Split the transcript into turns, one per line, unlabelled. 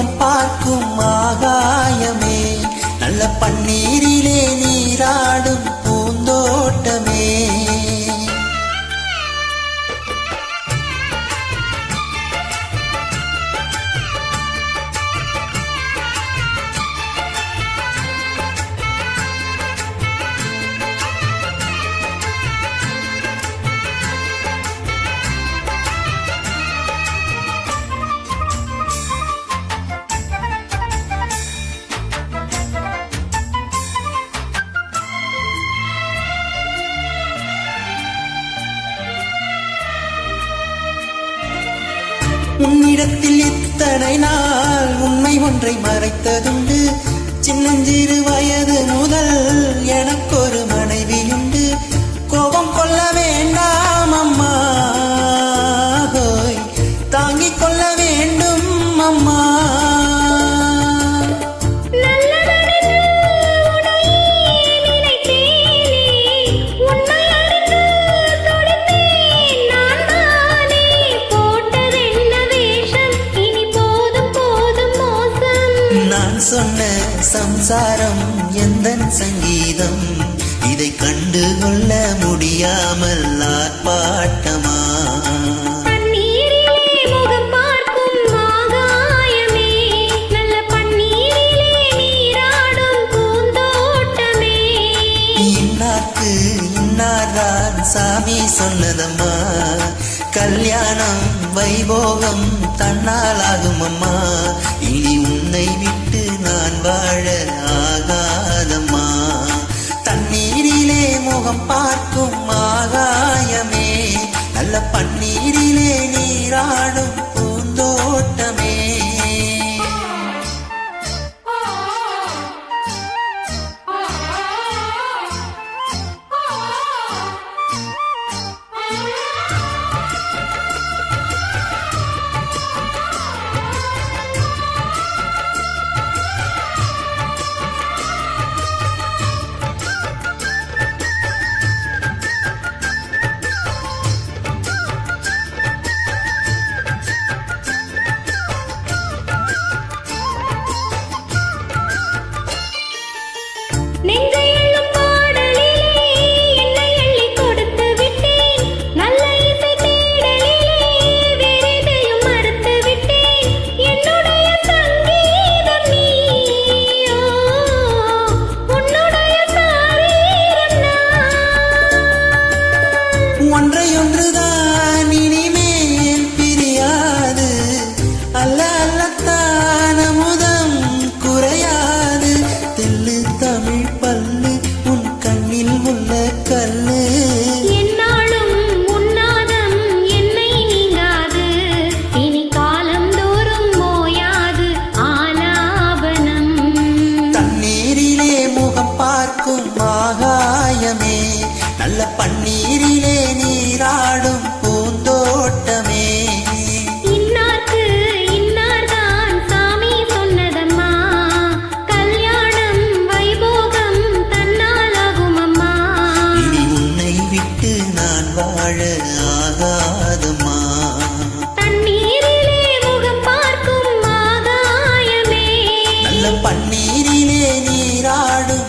தெய்வம் பார்க்கும் ஆகாயமே. நல்ல பன்னீரிலே நீராடும் உன்னிடத்தில் இத்தனை நாள் உண்மை ஒன்றை மறைத்ததுண்டு. சின்னஞ்சிறு வயது முதல் எனக்கொரு மனைவியுண்டு. கோபம் கொள்ளவே சொன்ன சம்சாரம் எந்தன் சங்கீதம்? இதை கண்டு கொள்ள முடியாமல் ஆர்ப்பாட்டமா? சாமி சொன்னதம்மா? கல்யாணம் வைபோகம் தன்னால் ஆகும் அம்மா இனி உன்னை விட்டு வாழ ஆகாதம்மா. தண்ணீரிலே முகம் பார்க்கும் ஆகாயமே. நல்ல பன்னீரிலே
நெஞ்ச
பன்னீரிலே நீராடும் பூந்தோட்டமே.
இன்னார்க்கு இன்னார்தான் சாமி சொன்னதம்மா. கல்யாணம் வைபோகம் தன்னாலாகும் அம்மா இனி
உன்னை விட்டு நான் வாழ ஆகாதம்மா.
தண்ணீரிலே முகம் பார்க்கும் ஆகாயமே நல்ல
பன்னீரிலே நீராடும்